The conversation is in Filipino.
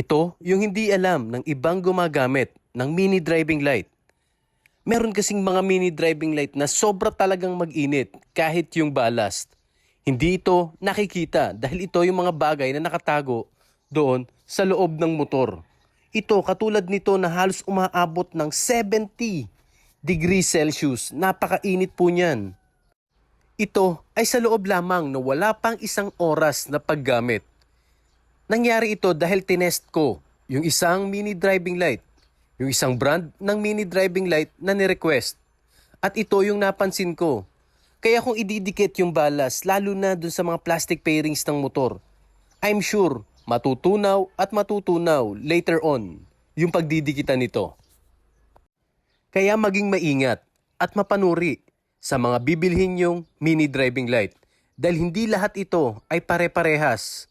Ito yung hindi alam ng ibang gumagamit ng mini driving light. Meron kasing mga mini driving light na sobra talagang mag-init kahit yung ballast. Hindi ito nakikita dahil ito yung mga bagay na nakatago doon sa loob ng motor. Ito katulad nito na halos umaabot ng 70 degrees Celsius. Napakainit po niyan. Ito ay sa loob lamang na wala pang isang oras na paggamit. Nangyari ito dahil tinest ko yung isang mini driving light, yung isang brand ng mini driving light na ni-request. At ito yung napansin ko. Kaya kung ididikit yung balas, lalo na dun sa mga plastic pairings ng motor, I'm sure matutunaw at matutunaw later on yung pagdidikitan nito. Kaya maging maingat at mapanuri sa mga bibilhin yung mini driving light dahil hindi lahat ito ay pare-parehas